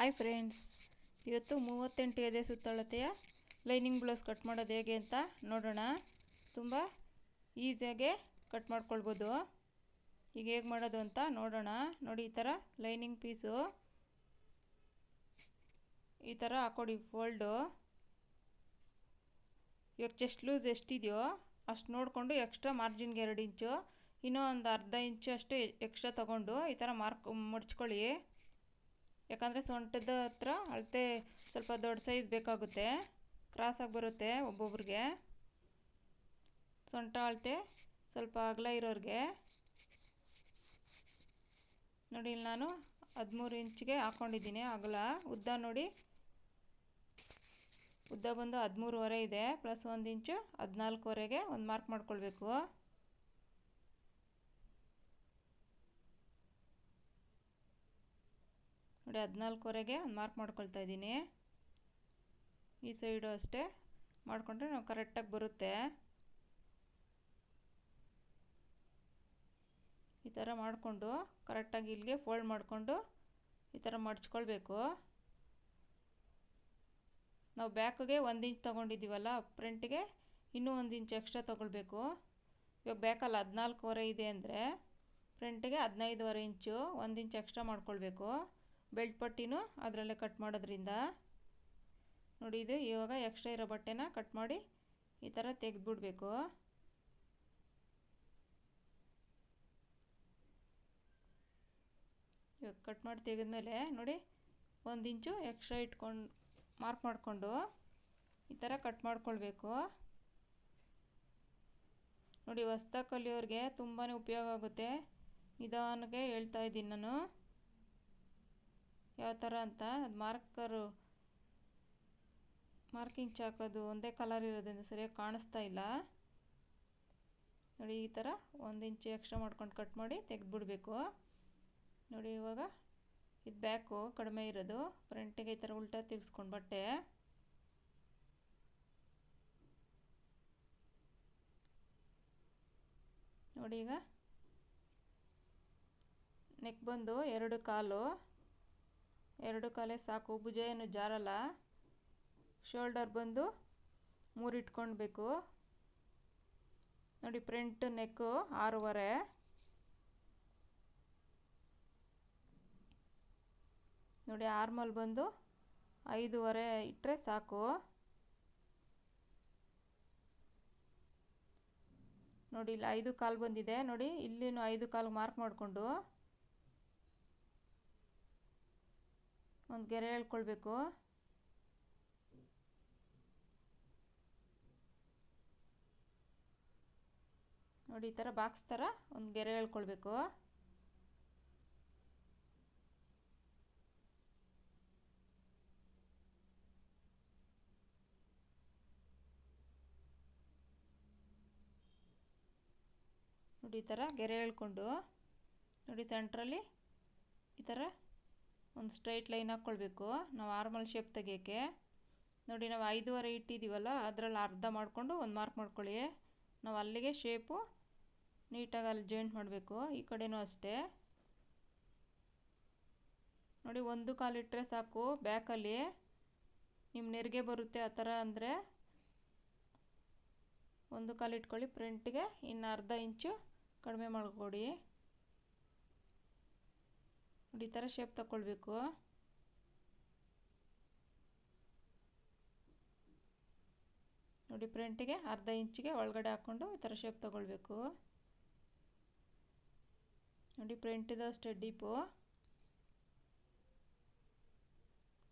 Hi friends ಇವತ್ತು ಮೂವತ್ತೆಂಟು ಎದೆ ಸುತ್ತಳತೆಯ ಲೈನಿಂಗ್ ಬ್ಲೌಸ್ ಕಟ್ ಮಾಡೋದು ಹೇಗೆ ಅಂತ ನೋಡೋಣ. ತುಂಬ ಈಸಿಯಾಗೆ ಕಟ್ ಮಾಡ್ಕೊಳ್ಬೋದು. ಈಗ ಹೇಗೆ ಮಾಡೋದು ಅಂತ ನೋಡೋಣ. ನೋಡಿ, ಈ ಥರ ಲೈನಿಂಗ್ ಪೀಸು. ಈ ಥರ ಹಾಕೊಡಿ ಫೋಲ್ಡು ಇವಾಗ ಚೆಸ್ಟ್ ಲೂಸ್ ಎಷ್ಟಿದೆಯೋ ಅಷ್ಟು ನೋಡಿಕೊಂಡು ಎಕ್ಸ್ಟ್ರಾ ಮಾರ್ಜಿನ್ಗೆ ಎರಡು ಇಂಚು. ಇನ್ನೂ ಒಂದು ಅರ್ಧ ಇಂಚು ಅಷ್ಟು ಎಕ್ಸ್ಟ್ರಾ ತೊಗೊಂಡು ಈ ಥರ ಮಾರ್ಕ್ ಮಡ್ಚ್ಕೊಳ್ಳಿ. ಯಾಕಂದರೆ ಸೊಂಟದ ಹತ್ರ ಅಳತೆ ಸ್ವಲ್ಪ ದೊಡ್ಡ ಸೈಜ್ ಬೇಕಾಗುತ್ತೆ. ಕ್ರಾಸಾಗಿ ಬರುತ್ತೆ ಒಬ್ಬೊಬ್ರಿಗೆ. ಸೊಂಟ ಅಳತೆ ಸ್ವಲ್ಪ ಅಗಲ ಇರೋರಿಗೆ. ನೋಡಿ, ಇಲ್ಲಿ ನಾನು ಹದಿಮೂರು ಇಂಚಿಗೆ ಹಾಕ್ಕೊಂಡಿದ್ದೀನಿ ಅಗಲ. ಉದ್ದ ನೋಡಿ. ಉದ್ದ ಬಂದು ಹದಿಮೂರುವರೆ ಇದೆ. ಪ್ಲಸ್ ಒಂದು ಇಂಚು ಹದಿನಾಲ್ಕುವರೆಗೆ ಒಂದು ಮಾರ್ಕ್ ಮಾಡ್ಕೊಳ್ಬೇಕು. ನೋಡಿ ಹದಿನಾಲ್ಕುವರೆಗೆ ಒಂದು ಮಾರ್ಕ್ ಮಾಡ್ಕೊಳ್ತಾ ಇದ್ದೀನಿ. ಈ ಸೈಡು ಅಷ್ಟೇ. ಮಾಡಿಕೊಂಡ್ರೆ ನಾವು ಕರೆಕ್ಟಾಗಿ ಬರುತ್ತೆ. ಈ ಥರ ಮಾಡಿಕೊಂಡು ಕರೆಕ್ಟಾಗಿ ಇಲ್ಲಿಗೆ ಫೋಲ್ಡ್ ಮಾಡಿಕೊಂಡು ಈ ಥರ ಮಡ್ಚ್ಕೊಳ್ಬೇಕು. ನಾವು ಬ್ಯಾಕ್ಗೆ ಒಂದು ಇಂಚ್ ತೊಗೊಂಡಿದ್ದೀವಲ್ಲ ಫ್ರಂಟಿಗೆ ಇನ್ನೂ ಒಂದು ಇಂಚ್ ಎಕ್ಸ್ಟ್ರಾ ತೊಗೊಳ್ಬೇಕು. ಇವಾಗ ಬ್ಯಾಕಲ್ಲಿ ಹದಿನಾಲ್ಕುವರೆ ಇದೆ ಅಂದರೆ ಫ್ರಂಟ್ಗೆ ಹದಿನೈದುವರೆ ಇಂಚು ಒಂದು ಇಂಚ್ ಎಕ್ಸ್ಟ್ರಾ ಮಾಡ್ಕೊಳ್ಬೇಕು. ಬೆಲ್ಟ್ ಪಟ್ಟಿನೂ ಅದರಲ್ಲೇ ಕಟ್ ಮಾಡೋದ್ರಿಂದ. ನೋಡಿ ಇದು ಇವಾಗ ಎಕ್ಸ್ಟ್ರಾ ಇರೋ ಬಟ್ಟೆನ ಕಟ್ ಮಾಡಿ ಈ ಥರ ತೆಗೆದ್ಬಿಡ್ಬೇಕು. ಇವಾಗ ಕಟ್ ಮಾಡಿ ತೆಗೆದ್ಮೇಲೆ ನೋಡಿ ಒಂದು ಇಂಚು ಎಕ್ಸ್ಟ್ರಾ ಇಟ್ಕೊಂಡು ಮಾರ್ಕ್ ಮಾಡಿಕೊಂಡು ಈ ಥರ ಕಟ್ ಮಾಡ್ಕೊಳ್ಬೇಕು. ನೋಡಿ ಹೊಸ್ದಾಗಿ ಕಲಿಯೋರಿಗೆ ತುಂಬಾ ಉಪಯೋಗ ಆಗುತ್ತೆ. ನಿಧಾನಕ್ಕೆ ಹೇಳ್ತಾ ಇದ್ದೀನಿ ನಾನು. ಯಾವ ಥರ ಅಂತ ಮಾರ್ಕರು, ಮಾರ್ಕಿಂಗ್ ಅದು ಒಂದೇ ಕಲರ್ ಇರೋದ್ರಿಂದ ಸರಿಯಾಗಿ ಕಾಣಿಸ್ತಾ ಇಲ್ಲ. ನೋಡಿ ಈ ಥರ ಒಂದು ಇಂಚು ಎಕ್ಸ್ಟ್ರಾ ಮಾಡ್ಕೊಂಡು ಕಟ್ ಮಾಡಿ ತೆಗೆದ್ಬಿಡ್ಬೇಕು. ನೋಡಿ ಇವಾಗ ಇದು ಬ್ಯಾಕು ಕಡಿಮೆ ಇರೋದು. ಫ್ರಂಟಿಗೆ ಈ ಥರ ಉಲ್ಟಾ ತಿರ್ಸ್ಕೊಂಡು ಬಟ್ಟೆ. ನೋಡಿ ಈಗ ನೆಕ್ ಬಂದು ಎರಡು ಕಾಲು. ಎರಡು ಕಾಲೇ ಸಾಕು ಭುಜ ಏನು ಜಾರಲ್ಲ. ಶೋಲ್ಡರ್ ಬಂದು ಮೂರು ಇಟ್ಕೊಳ್ಬೇಕು ನೋಡಿ ಫ್ರಂಟ್ ನೆಕ್ಕು ಆರೂವರೆ. ನೋಡಿ ಆರ್ಮಲ್ ಬಂದು ಐದೂವರೆ ಇಟ್ಟರೆ ಸಾಕು. ನೋಡಿ, ಇಲ್ಲಿ ಐದು ಕಾಲು ಬಂದಿದೆ. ನೋಡಿ, ಇಲ್ಲಿನೂ ಐದು ಕಾಲು ಮಾರ್ಕ್ ಮಾಡಿಕೊಂಡು. ಒಂದು ಗೆರೆ ಎಳ್ಕೊಳ್ಬೇಕು ನೋಡಿ, ಈ ಥರ ಬಾಕ್ಸ್ ಥರ ಒಂದು ಗೆರೆ ಎಳ್ಕೊಳ್ಬೇಕು ನೋಡಿ, ಈ ಥರ ಗೆರೆ ಎಳ್ಕೊಂಡು ನೋಡಿ ಸೆಂಟ್ರಲ್ಲಿ ಈ ಥರ ಒಂದು ಸ್ಟ್ರೈಟ್ ಲೈನ್ ಹಾಕ್ಕೊಳ್ಬೇಕು. ನಾವು ಆರ್ಮಲ್ ಶೇಪ್ ತೆಗಿಯೋಕ್ಕೆ. ನೋಡಿ, ನಾವು ಐದೂವರೆ ಇಟ್ಟಿದ್ದೀವಲ್ಲ ಅದರಲ್ಲಿ ಅರ್ಧ ಮಾಡಿಕೊಂಡು ಒಂದು ಮಾರ್ಕ್ ಮಾಡ್ಕೊಳ್ಳಿ. ನಾವು ಅಲ್ಲಿಗೆ ಶೇಪು ನೀಟಾಗಿ ಅಲ್ಲಿ ಜಾಯಿಂಟ್ ಮಾಡಬೇಕು. ಈ ಕಡೆನೂ ಅಷ್ಟೇ. ನೋಡಿ, ಒಂದು ಕಾಲು ಇಟ್ಟರೆ ಸಾಕು. ಬ್ಯಾಕಲ್ಲಿ ನಿಮ್ಮ ನೆರಿಗೆ ಬರುತ್ತೆ ಆ ಥರ ಅಂದರೆ ಒಂದು ಕಾಲು ಇಟ್ಕೊಳ್ಳಿ. ಫ್ರಂಟಿಗೆ ಇನ್ನು ಅರ್ಧ ಇಂಚು ಕಡಿಮೆ ಮಾಡಿಕೊಡಿ. ನೋಡಿ, ಈ ಥರ ಶೇಪ್ ತಗೊಳ್ಬೇಕು ನೋಡಿ ಪ್ರಿಂಟಿಗೆ ಅರ್ಧ ಇಂಚಿಗೆ ಒಳಗಡೆ ಹಾಕ್ಕೊಂಡು ಈ ಥರ ಶೇಪ್ ತಗೊಳ್ಬೇಕು. ನೋಡಿ ಫ್ರಂಟಿದು ಅಷ್ಟೇ ಡೀಪು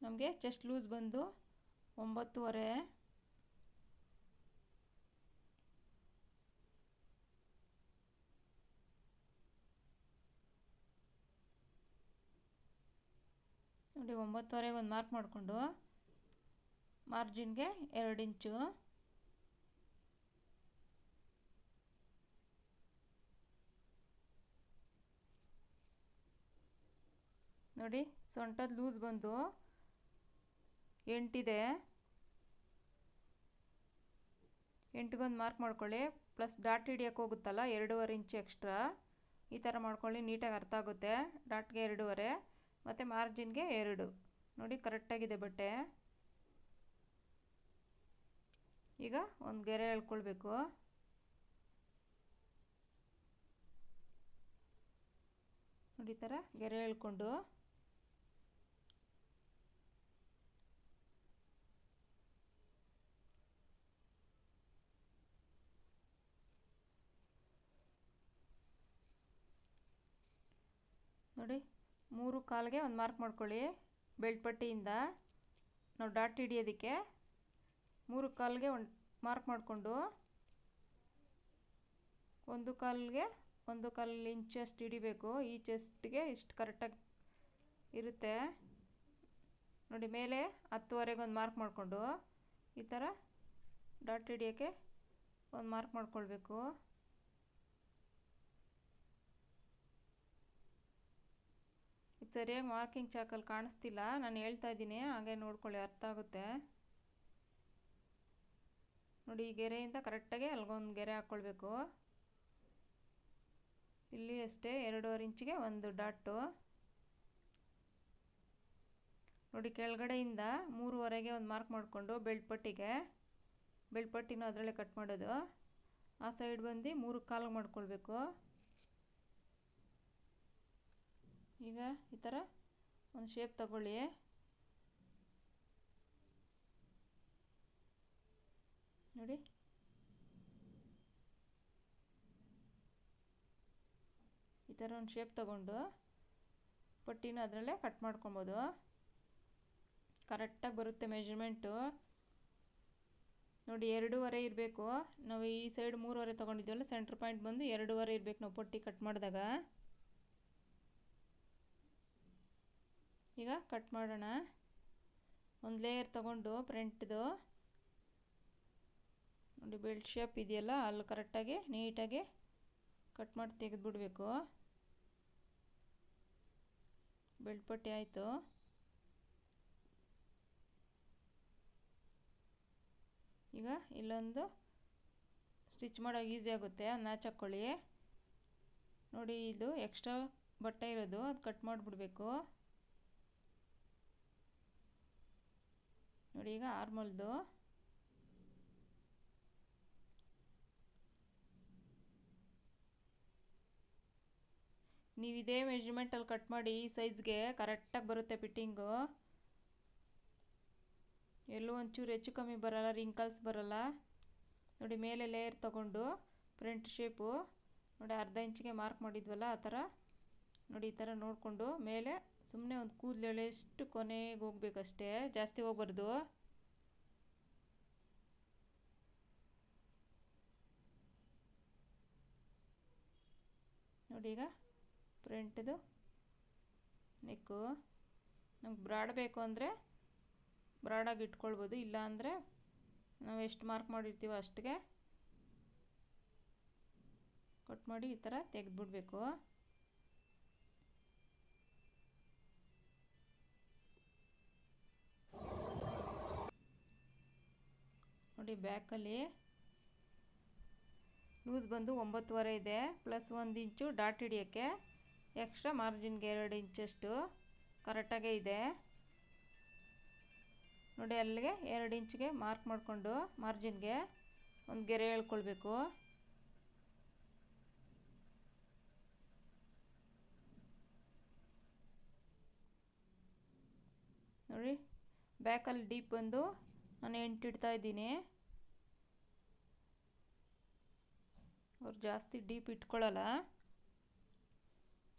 ನಮಗೆ ಚೆಸ್ಟ್ ಲೂಸ್ ಬಂದು ಒಂಬತ್ತುವರೆ. ಒಂಬತ್ತುವರೆಗೆ ಒಂದು ಮಾರ್ಕ್ ಮಾಡಿಕೊಂಡು ಮಾರ್ಜಿನ್ಗೆ ಎರಡು ಇಂಚು. ನೋಡಿ, ಸೊಂಟದ ಲೂಸ್ ಬಂದು ಎಂಟಿದೆ. ಎಂಟಿಗೊಂದು ಮಾರ್ಕ್ ಮಾಡ್ಕೊಳ್ಳಿ ಪ್ಲಸ್ ಡಾಟ್ ಹಿಡಿಯೋಕ್ಕೆ ಹೋಗುತ್ತಲ್ಲ, ಎರಡೂವರೆ ಇಂಚು ಎಕ್ಸ್ಟ್ರಾ ಈ ಥರ ಮಾಡ್ಕೊಳ್ಳಿ, ನೀಟಾಗಿ ಅರ್ಥ ಆಗುತ್ತೆ. ಡಾಟ್ಗೆ ಎರಡೂವರೆ. ಮತ್ತು ಮಾರ್ಜಿನ್ಗೆ ಎರಡು. ನೋಡಿ ಕರೆಕ್ಟಾಗಿದೆ ಬಟ್ಟೆ. ಈಗ ಒಂದು ಗೆರೆ ಎಳ್ಕೊಳ್ಬೇಕು. ನೋಡಿ ಥರ ಗೆರೆ ಎಳ್ಕೊಂಡು. ನೋಡಿ ಮೂರು ಕಾಲಿಗೆ ಒಂದು ಮಾರ್ಕ್ ಮಾಡ್ಕೊಳ್ಳಿ. ಬೆಲ್ಟ್ ಪಟ್ಟಿಯಿಂದ. ನಾವು ಡಾಟ್ ಹಿಡಿಯೋದಕ್ಕೆ. ಮೂರು ಕಾಲಿಗೆ ಒಂದು ಮಾರ್ಕ್ ಮಾಡಿಕೊಂಡು. ಒಂದು ಕಾಲಿಗೆ ಒಂದು ಕಾಲು ಇಂಚಷ್ಟು ಹಿಡಿಬೇಕು. ಈ ಚೆಸ್ಟ್ಗೆ ಇಷ್ಟು ಕರೆಕ್ಟಾಗಿ ಇರುತ್ತೆ. ನೋಡಿ, ಮೇಲೆ ಹತ್ತುವರೆಗೆ ಒಂದು ಮಾರ್ಕ್ ಮಾಡಿಕೊಂಡು. ಈ ಥರ ಡಾಟ್ ಹಿಡಿಯೋಕ್ಕೆ ಒಂದು ಮಾರ್ಕ್ ಮಾಡ್ಕೊಳ್ಬೇಕು. ಸರಿಯಾಗಿ ಮಾರ್ಕಿಂಗ್ ಚಾಕಲ್ಲಿ ಕಾಣಿಸ್ತಿಲ್ಲ. ನಾನು ಹೇಳ್ತಾ ಇದ್ದೀನಿ, ಹಾಗೆ ನೋಡ್ಕೊಳ್ಳಿ, ಅರ್ಥ ಆಗುತ್ತೆ. ನೋಡಿ, ಈ ಗೆರೆಯಿಂದ ಕರೆಕ್ಟಾಗಿ ಅಲ್ಗೊಂದು ಗೆರೆ ಹಾಕ್ಕೊಳ್ಬೇಕು ಇಲ್ಲಿ ಅಷ್ಟೇ, ಎರಡೂವರೆ ಇಂಚಿಗೆ ಒಂದು ಡಾಟು. ನೋಡಿ, ಕೆಳಗಡೆಯಿಂದ ಮೂರುವರೆಗೆ ಒಂದು ಮಾರ್ಕ್ ಮಾಡಿಕೊಂಡು ಬೆಳ್ಪಟ್ಟಿಗೆ ಪಟ್ಟಿಗೆ. ಬೆಲ್ಟ್ ಪಟ್ಟಿನೂ ಅದರಲ್ಲೇ ಕಟ್ ಮಾಡೋದು. ಆ ಸೈಡ್ ಬಂದು ಮೂರು ಕಾಲು ಮಾಡ್ಕೊಳ್ಬೇಕು. ಈಗ ಈ ಥರ ಒಂದು ಶೇಪ್ ತಗೊಳ್ಳಿ. ನೋಡಿ. ಈ ಥರ ಒಂದು ಶೇಪ್ ತಗೊಂಡು ಪಟ್ಟಿನ ಅದರಲ್ಲೇ ಕಟ್ ಮಾಡ್ಕೊಬೋದು. ಕರೆಕ್ಟಾಗಿ ಬರುತ್ತೆ ಮೆಜರ್ಮೆಂಟು ನೋಡಿ, ಎರಡೂವರೆ ಇರಬೇಕು. ನಾವು ಈ ಸೈಡ್ ಮೂರುವರೆ ತೊಗೊಂಡಿದ್ದೀವಲ್ಲ ಸೆಂಟ್ರ್ ಪಾಯಿಂಟ್ ಬಂದು ಎರಡೂವರೆ ಇರಬೇಕು ನಾವು ಪಟ್ಟಿ ಕಟ್ ಮಾಡಿದಾಗ. ಈಗ ಕಟ್ ಮಾಡೋಣ. ಒಂದು ಲೇಯರ್ ತಗೊಂಡು ಫ್ರಂಟ್ದು ನೋಡಿ ಬೆಲ್ಟ್ ಶೇಪ್ ಇದೆಯಲ್ಲ, ಅಲ್ಲಿ ಕರೆಕ್ಟಾಗಿ ನೀಟಾಗಿ ಕಟ್ ಮಾಡಿ ತೆಗೆದುಬಿಡ್ಬೇಕು. ಬೆಲ್ಟ್ ಪಟ್ಟಿ ಆಯಿತು. ಈಗ ಇಲ್ಲೊಂದು ಸ್ಟಿಚ್ ಮಾಡೋಕೆ ಈಸಿ ಆಗುತ್ತೆ ಮ್ಯಾಚ್ ಹಾಕ್ಕೊಳ್ಳಿ ನೋಡಿ ಇದು ಎಕ್ಸ್ಟ್ರಾ ಬಟ್ಟೆ ಇರೋದು, ಅದು ಕಟ್ ಮಾಡಿಬಿಡ್ಬೇಕು. ನೋಡಿ ಈಗ ಆರ್ಮಲ್ದು. ನೀವು ಇದೇ ಮೆಜರ್ಮೆಂಟಲ್ಲಿ ಕಟ್ ಮಾಡಿ ಈ ಸೈಜ್ಗೆ ಕರೆಕ್ಟಾಗಿ ಬರುತ್ತೆ ಫಿಟ್ಟಿಂಗು ಎಲ್ಲೂ ಒಂಚೂರು ಹೆಚ್ಚು ಕಮ್ಮಿ ಬರಲ್ಲ ರಿಂಕಲ್ಸ್ ಬರಲ್ಲ. ನೋಡಿ ಮೇಲೆ ಲೇಯರ್ ತಗೊಂಡು ಫ್ರಂಟ್ ಶೇಪು ನೋಡಿ ಅರ್ಧ ಇಂಚಿಗೆ ಮಾರ್ಕ್ ಮಾಡಿದ್ವಲ್ಲ ಆ ಥರ. ನೋಡಿ ಈ ಥರ ನೋಡಿಕೊಂಡು ಮೇಲೆ ಸುಮ್ಮನೆ ಒಂದು ಕೂದಲೆಳೆಷ್ಟು ಕೊನೆಗೆ ಹೋಗ್ಬೇಕಷ್ಟೇ? ಜಾಸ್ತಿ ಹೋಗ್ಬಾರ್ದು. ನೋಡಿ ಈಗ, ಫ್ರಂಟ್ದು ನೆಕ್ಕು. ನಮ್ಗೆ ಬ್ರಾಡ್ ಬೇಕು ಅಂದರೆ ಬ್ರಾಡಾಗಿ ಇಟ್ಕೊಳ್ಬೋದು, ಇಲ್ಲ ಅಂದರೆ ನಾವು ಎಷ್ಟು ಮಾರ್ಕ್ ಮಾಡಿರ್ತೀವೋ ಅಷ್ಟಿಗೆ ಕಟ್ ಮಾಡಿ ಈ ಥರ ತೆಗೆದ್ಬಿಡ್ಬೇಕು. ನೋಡಿ ಬ್ಯಾಕಲ್ಲಿ. ಲೂಸ್ ಬಂದು ಒಂಬತ್ತುವರೆ ಇದೆ. ಪ್ಲಸ್ ಒಂದು ಇಂಚು ಡಾಟ್ ಹಿಡಿಯೋಕ್ಕೆ. ಎಕ್ಸ್ಟ್ರಾ ಮಾರ್ಜಿನ್ಗೆ ಎರಡು ಇಂಚಷ್ಟು. ಕರೆಕ್ಟಾಗೇ ಇದೆ. ನೋಡಿ ಅಲ್ಲಿಗೆ ಎರಡು ಇಂಚಿಗೆ ಮಾರ್ಕ್ ಮಾಡಿಕೊಂಡು ಮಾರ್ಜಿನ್ಗೆ ಒಂದು ಗೆರೆ ಹೇಳ್ಕೊಳ್ಬೇಕು. ನೋಡಿ, ಬ್ಯಾಕಲ್ಲಿ ಡೀಪ್ ಬಂದು ನಾನು ಎಂಟು ಇಡ್ತಾ ಇದ್ದೀನಿ. ಅವ್ರು ಜಾಸ್ತಿ ಡೀಪ್ ಇಟ್ಕೊಳ್ಳಲ್ಲ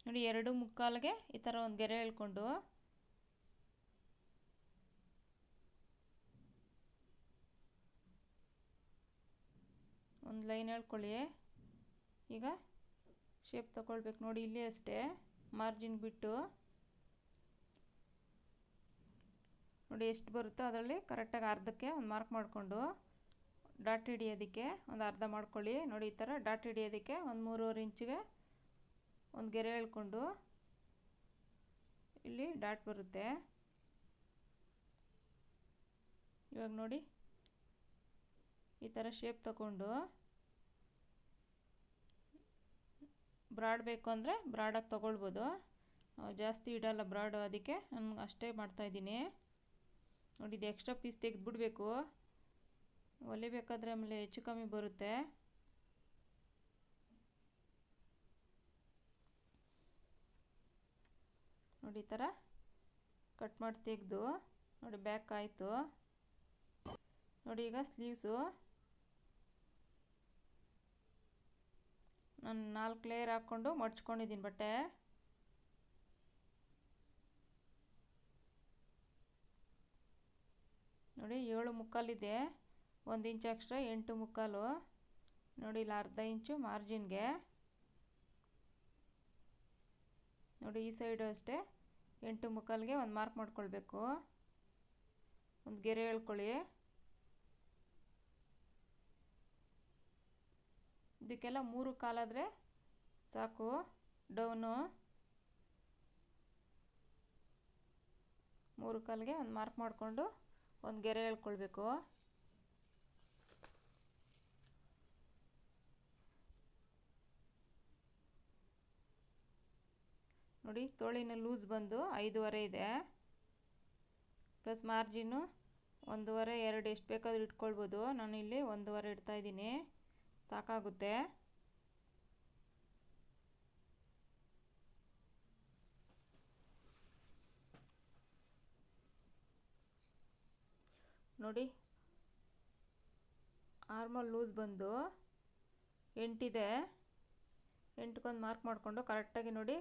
ನೋಡಿ ಎರಡು ಮುಕ್ಕಾಲಿಗೆ ಈ ಥರ ಒಂದು ಗೆರೆ ಹೇಳ್ಕೊಂಡು. ಒಂದು ಲೈನ್ ಹೇಳ್ಕೊಳ್ಳಿ. ಈಗ ಶೇಪ್ ತಗೊಳ್ಬೇಕು. ನೋಡಿ ಇಲ್ಲಿ ಅಷ್ಟೇ ಮಾರ್ಜಿನ್ ಬಿಟ್ಟು. ನೋಡಿ ಎಷ್ಟು ಬರುತ್ತೋ ಅದರಲ್ಲಿ ಕರೆಕ್ಟಾಗಿ ಅರ್ಧಕ್ಕೆ ಒಂದು ಮಾರ್ಕ್ ಮಾಡಿಕೊಂಡು. ಡಾಟ್ ಹಿಡಿಯೋದಕ್ಕೆ ಒಂದು ಅರ್ಧ ಮಾಡ್ಕೊಳ್ಳಿ. ನೋಡಿ ಈ ಥರ ಡಾಟ್ ಹಿಡಿಯೋದಕ್ಕೆ ಒಂದು ಮೂರುವರೆ ಇಂಚಿಗೆ ಒಂದು ಗೆರೆ ಎಳ್ಕೊಂಡು ಇಲ್ಲಿ ಡಾಟ್ ಬರುತ್ತೆ. ಇವಾಗ ನೋಡಿ, ಈ ಥರ ಶೇಪ್ ತಗೊಂಡು ಬ್ರಾಡ್ ಬೇಕು ಅಂದರೆ ಬ್ರಾಡಾಗಿ ತೊಗೊಳ್ಬೋದು. ಜಾಸ್ತಿ ಇಡಲ್ಲ ಬ್ರಾಡು, ಅದಕ್ಕೆ ನಾನು ಅಷ್ಟೇ ಮಾಡ್ತಾಯಿದ್ದೀನಿ ನೋಡಿ, ಇದು ಎಕ್ಸ್ಟ್ರಾ ಪೀಸ್ ತೆಗೆದುಬಿಡ್ಬೇಕು. ಹೊಲಿಬೇಕಾದ್ರೆ ಆಮೇಲೆ ಹೆಚ್ಚು ಕಮ್ಮಿ ಬರುತ್ತೆ. ನೋಡಿ ಈ ಥರ ಕಟ್ ಮಾಡಿ ತೆಗೆದು, ನೋಡಿ ಬ್ಯಾಕ್ ಆಯಿತು. ನೋಡಿ ಈಗ ಸ್ಲೀವ್ಸು ನಾನು ನಾಲ್ಕು ಲೇಯರ್ ಹಾಕ್ಕೊಂಡು ಮಡ್ಚ್ಕೊಂಡಿದ್ದೀನಿ ಬಟ್ಟೆ. ನೋಡಿ ಏಳು ಮುಕ್ಕಾಲಿದೆ. ಒಂದು ಇಂಚು ಎಕ್ಸ್ಟ್ರಾ ಎಂಟು ಮುಕ್ಕಾಲು. ನೋಡಿ ಇಲ್ಲಿ, ಅರ್ಧ ಇಂಚು ಮಾರ್ಜಿನ್ಗೆ ನೋಡಿ ಈ ಸೈಡು ಅಷ್ಟೇ. ಎಂಟು ಮುಕ್ಕಾಲಿಗೆ ಒಂದು ಮಾರ್ಕ್ ಮಾಡ್ಕೊಳ್ಬೇಕು. ಒಂದು ಗೆರೆ ಹೇಳ್ಕೊಳ್ಳಿ. ಇದಕ್ಕೆಲ್ಲ ಮೂರು ಕಾಲಾದರೆ ಸಾಕು. ಡೌನು ಮೂರು ಕಾಲಿಗೆ ಒಂದು ಮಾರ್ಕ್ ಮಾಡಿಕೊಂಡು ಒಂದು ಗೆರೆ ಹೇಳ್ಕೊಳ್ಬೇಕು. ನೋಡಿ, ತೋಳಿನ ಲೂಸ್ ಬಂದು ಐದೂವರೆ ಇದೆ. ಪ್ಲಸ್ ಮಾರ್ಜಿನ್ನು ಒಂದೂವರೆ, ಎರಡು, ಎಷ್ಟು ಬೇಕಾದರೂ ಇಟ್ಕೊಳ್ಬೋದು. ನಾನು ಇಲ್ಲಿ ಒಂದೂವರೆ ಇಡ್ತಾಯಿದ್ದೀನಿ ಸಾಕಾಗುತ್ತೆ. ನೋಡಿ ಆರ್ಮಲ್ ಲೂಸ್ ಬಂದು ಎಂಟಿದೆ. ಎಂಟಕ್ಕೊಂದು ಮಾರ್ಕ್ ಮಾಡಿಕೊಂಡು ಕರೆಕ್ಟಾಗಿ ನೋಡಿ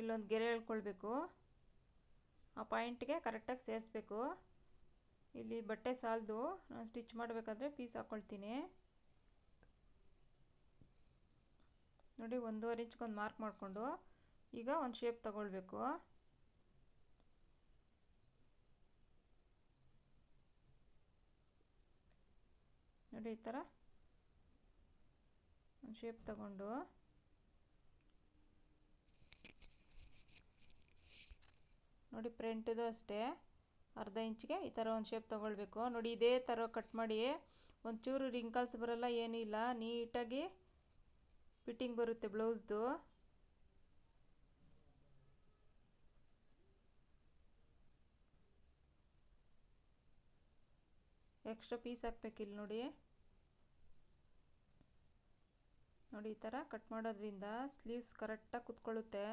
ಇಲ್ಲೊಂದು ಗೆರೆ ಎಳ್ಕೊಳ್ಬೇಕು ಆ ಪಾಯಿಂಟ್ಗೆ ಕರೆಕ್ಟಾಗಿ ಸೇರಿಸ್ಬೇಕು. ಇಲ್ಲಿ ಬಟ್ಟೆ ಸಾಲದು, ನಾನು ಸ್ಟಿಚ್ ಮಾಡಬೇಕಾದ್ರೆ ಪೀಸ್ ಹಾಕ್ಕೊಳ್ತೀನಿ ನೋಡಿ, ಒಂದೂವರೆ ಇಂಚ್ಗೊಂದು ಮಾರ್ಕ್ ಮಾಡಿಕೊಂಡು ಈಗ ಒಂದು ಶೇಪ್ ತಗೊಳ್ಬೇಕು. ನೋಡಿ, ಈ ಥರ ಒಂದು ಶೇಪ್ ತಗೊಂಡು. ನೋಡಿ ಫ್ರಂಟದು ಅಷ್ಟೇ. ಅರ್ಧ ಇಂಚ್ಗೆ ಈ ಥರ ಒಂದು ಶೇಪ್ ತೊಗೊಳ್ಬೇಕು. ನೋಡಿ ಇದೇ ಥರ ಕಟ್ ಮಾಡಿ ಒಂಚೂರು ರಿಂಕಲ್ಸ್ ಬರೋಲ್ಲ, ಏನೂ ಇಲ್ಲ. ನೀಟಾಗಿ ಫಿಟ್ಟಿಂಗ್ ಬರುತ್ತೆ ಬ್ಲೌಸ್ದು ಎಕ್ಸ್ಟ್ರಾ ಪೀಸ್ ಹಾಕ್ಬೇಕಿಲ್ಲ ನೋಡಿ. ನೋಡಿ ಈ ಥರ ಕಟ್ ಮಾಡೋದ್ರಿಂದ ಸ್ಲೀವ್ಸ್ ಕರೆಕ್ಟಾಗಿ ಕುತ್ಕೊಳ್ಳುತ್ತೆ.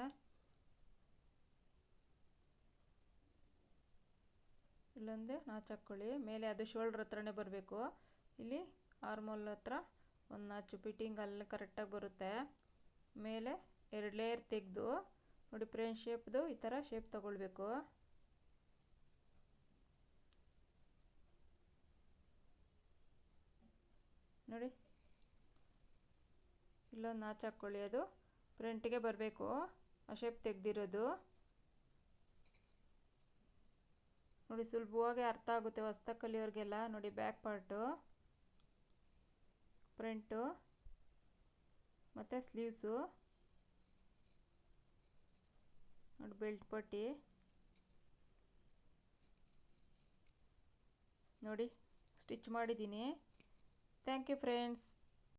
ಇಲ್ಲೊಂದು ನಾಚು ಹಾಕ್ಕೊಳ್ಳಿ. ಮೇಲೆ ಅದು ಶೋಲ್ಡ್ರ್ ಹತ್ರನೇ ಬರಬೇಕು. ಇಲ್ಲಿ ಆರ್ಮೋಲ್ ಹತ್ರ ಒಂದು ನಾಚು ಫಿಟ್ಟಿಂಗ್ ಅಲ್ಲಿ ಕರೆಕ್ಟಾಗಿ ಬರುತ್ತೆ. ಮೇಲೆ ಎರಡು ಲೇಯರ್ ತೆಗೆದು, ನೋಡಿ ಫ್ರೆಂಡ್ ಶೇಪ್ದು ಈ ಥರ ಶೇಪ್ ತಗೊಳ್ಬೇಕು. ನೋಡಿ. ಇಲ್ಲೊಂದು ನಾಚು ಹಾಕ್ಕೊಳ್ಳಿ ಅದು. ಫ್ರಂಟಿಗೆ ಬರಬೇಕು. ಆ ಶೇಪ್ ತೆಗೆದಿರೋದು. ನೋಡಿ ಸುಲಭವಾಗಿ ಅರ್ಥ ಆಗುತ್ತೆ ಹೊಸ್ದಾಗಿ ಕಲಿಯೋರಿಗೆಲ್ಲ ನೋಡಿ ಬ್ಯಾಕ್ ಪಾರ್ಟು ಫ್ರಂಟು ಮತ್ತು ಸ್ಲೀವ್ಸು ನೋಡಿ ಬೆಲ್ಟ್ ಪಟ್ಟಿ. ನೋಡಿ ಸ್ಟಿಚ್ ಮಾಡಿದ್ದೀನಿ. Thank you friends